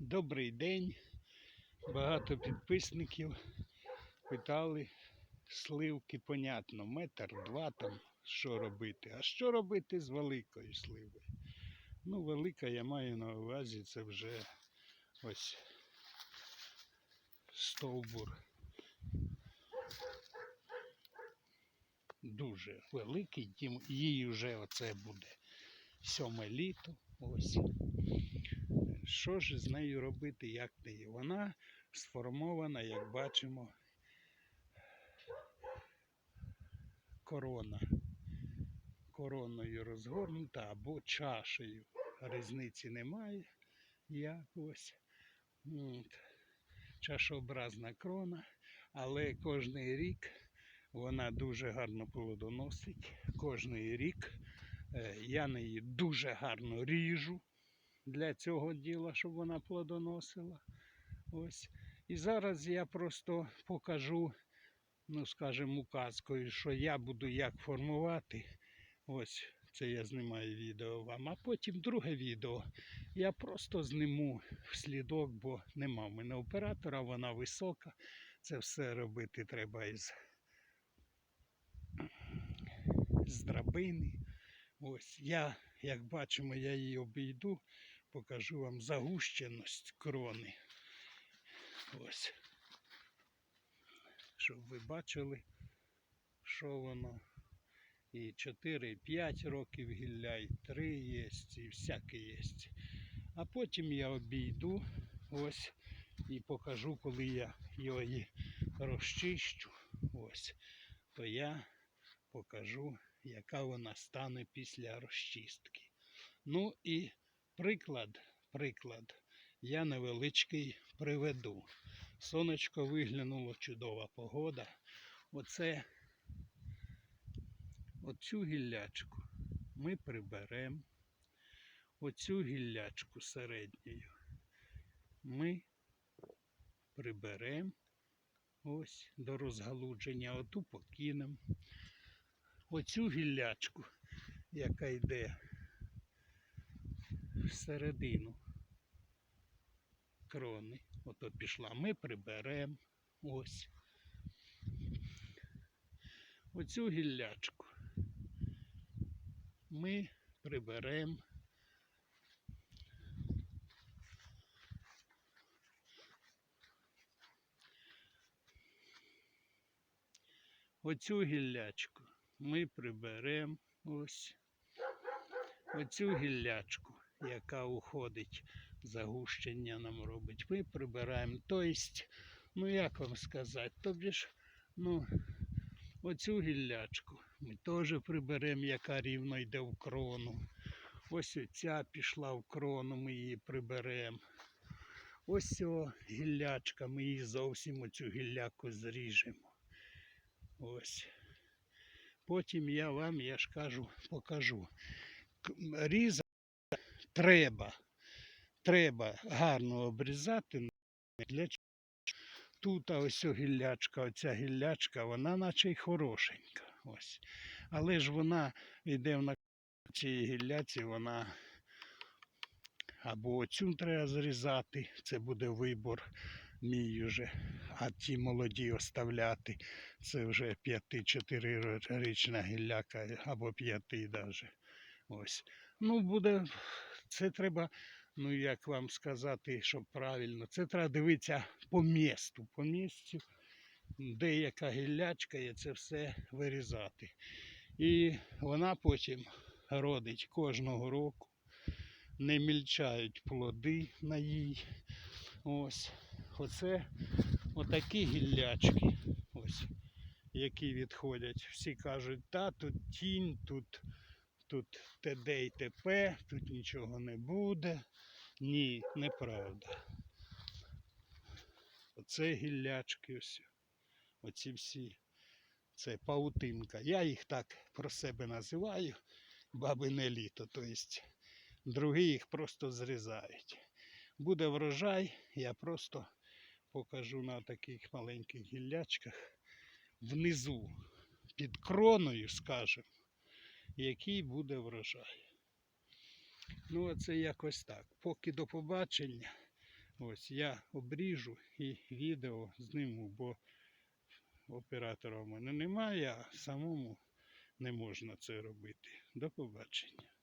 Добрий день. Багато підписників питали сливки, понятно, метр, два там, що робити. А що робити з великою сливою? Ну, велика я маю на увазі, це вже ось стовбур. Дуже великий, їй вже оце буде сьоме літо. Ось. Що ж з нею робити, як неї? Вона сформована, як бачимо, корона. Короною розгорнута або чашею. Різниці немає. Як ось. От. Чашообразна крона, але кожний рік вона дуже гарно плодоносить. Кожний рік е, я неї дуже гарно ріжу для цього діла, щоб вона плодоносила. Ось. І зараз я просто покажу, ну скажімо, указкою, що я буду як формувати. Ось це я знімаю відео вам. А потім друге відео я просто зниму в слідок, бо нема в мене оператора, вона висока. Це все робити треба із, з драбини. Ось я, як бачимо, я її обійду, покажу вам загущеність крони. Ось. Щоб ви бачили, що воно. І 4, і 5 років гілля, і 3 є, і всяке є. А потім я обійду ось і покажу, коли я її розчищу. Ось, то я покажу, яка вона стане після розчистки. Ну і приклад, приклад, я невеличкий приведу. Сонечко виглянуло, чудова погода. Оце оцю гіллячку ми приберемо. Оцю гіллячку середньою ми приберемо ось до розгалудження, оту покинемо. Оцю гіллячку, яка йде всередину крони, ото пішла, ми приберемо ось. Оцю гіллячку ми приберемо. Оцю гіллячку ми приберемо ось. Оцю гіллячку, яка уходить, загущення нам робить, ми прибираємо. Тобто, ну як вам сказати, тобі ж, ну, оцю гіллячку ми теж приберемо, яка рівно йде в крону. Ось оця пішла в крону, ми її приберемо. Ось о гіллячка, ми її зовсім оцю гілляку зріжемо. Ось. Потім я вам, я ж кажу, покажу. Різати треба. Треба гарно обрізати. Для чого? Тут ось гіллячка, оця гіллячка, вона наче й хорошенька. Ось. Але ж вона йде на цій гілляці, вона або оцю треба зрізати, це буде вибор мій уже, а ті молоді оставляти. Це вже 5-4 річна гілляка або п'яти навіть. Ось. Ну, буде, це треба, ну як вам сказати, щоб правильно, це треба дивитися по місту. По місцю, де яка гіллячка, є це все вирізати. І вона потім родить кожного року. Не мільчають плоди на їй. Ось. Оце отакі гіллячки. Ось які відходять. Всі кажуть, та тут тінь, тут, тут ТД і ТП, тут нічого не буде. Ні, неправда. Оце гіллячки ось. Оці всі. Це паутинка. Я їх так про себе називаю. Бабине літо. Тобто другі їх просто зрізають. Буде врожай, я просто покажу на таких маленьких гіллячках внизу, під кроною, скажемо, який буде врожай. Ну, оце якось так. Поки до побачення. Ось я обріжу і відео зніму, бо оператора в мене немає, а самому не можна це робити. До побачення.